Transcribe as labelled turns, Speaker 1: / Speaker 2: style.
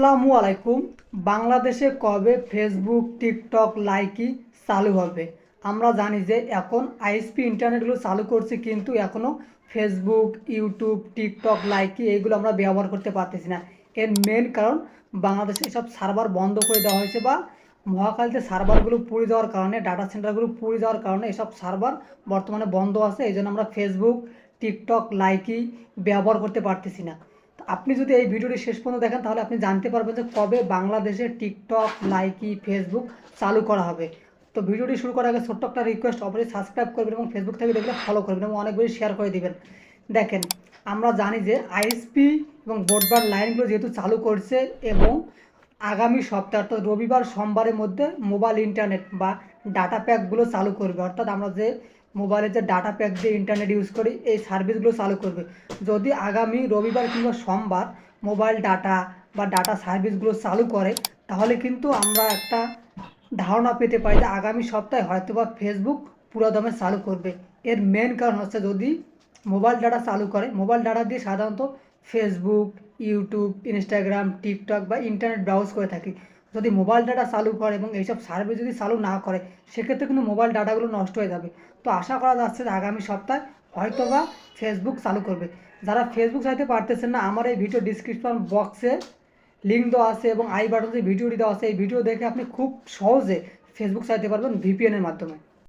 Speaker 1: আসসালামু আলাইকুম। বাংলাদেশে কবে ফেসবুক টিকটক লাইকি চালু হবে? আমরা জানি যে এখন আইএসপি ইন্টারনেটগুলো চালু করছে কিন্তু এখনও ফেসবুক ইউটিউব টিকটক লাইকি এইগুলো আমরা ব্যবহার করতে পারতেছি না। এর মেন কারণ বাংলাদেশে এসব সার্ভার বন্ধ করে দেওয়া হয়েছে বা মহাকালীতে সার্ভারগুলো পুড়ে যাওয়ার কারণে ডাটা সেন্টারগুলো পুড়ে যাওয়ার কারণে এসব সার্ভার বর্তমানে বন্ধ আছে। এই জন্য আমরা ফেসবুক টিকটক লাইকি ব্যবহার করতে পারতেছি না। আপনি যদি এই ভিডিওটি শেষ পর্যন্ত দেখেন, তাহলে আপনি জানতে পারবেন যে কবে বাংলাদেশে টিকটক লাইকি ফেসবুক চালু করা হবে। তো ভিডিওটি শুরু করার আগে ছোট্ট একটা রিকোয়েস্ট অবশ্যই সাবস্ক্রাইব করবেন এবং ফেসবুক থেকে দেখলে ফলো করবেন এবং অনেক বেশি শেয়ার করে দিবেন। দেখেন, আমরা জানি যে আইএসপি এবং ব্রডব্যান্ড লাইনগুলো যেহেতু চালু করছে এবং আগামী সপ্তাহ, অর্থাৎ রবিবার, সোমবারের মধ্যে মোবাইল ইন্টারনেট বা ডাটা প্যাকগুলো চালু করবে, অর্থাৎ আমরা যে মোবাইলে যে ডাটা প্যাক দিয়ে ইন্টারনেট ইউজ করি, এই সার্ভিসগুলো চালু করবে। যদি আগামী রবিবার কিংবা সোমবার মোবাইল ডাটা বা ডাটা সার্ভিসগুলো চালু করে, তাহলে কিন্তু আমরা একটা ধারণা পেতে পারি যে আগামী সপ্তাহে হয়তো বা ফেসবুক পুরো দমে চালু করবে। এর মেন কারণ হচ্ছে যদি মোবাইল ডাটা চালু করে মোবাইল ডাটা দিয়ে সাধারণত ফেসবুক ইউটিউব ইনস্টাগ্রাম টিকটক বা ইন্টারনেট ব্রাউজ করে থাকি যদি মোবাইল ডাটা চালু করে এবং এইসব সার্ভিস যদি চালু না করে, সেক্ষেত্রে কিন্তু মোবাইল ডাটাগুলো নষ্ট হয়ে যাবে। তো আশা করা যাচ্ছে যে আগামী সপ্তাহে হয়তো বা ফেসবুক চালু করবে। যারা ফেসবুক চাইতে পারতেছেন না, আমার এই ভিডিও ডিসক্রিপশন বক্সে লিঙ্ক দেওয়া আছে এবং আই বাটনে ভিডিওটি দেওয়া আছে, এই ভিডিও দেখে আপনি খুব সহজে ফেসবুক চাইতে পারবেন ভিপিএনের মাধ্যমে।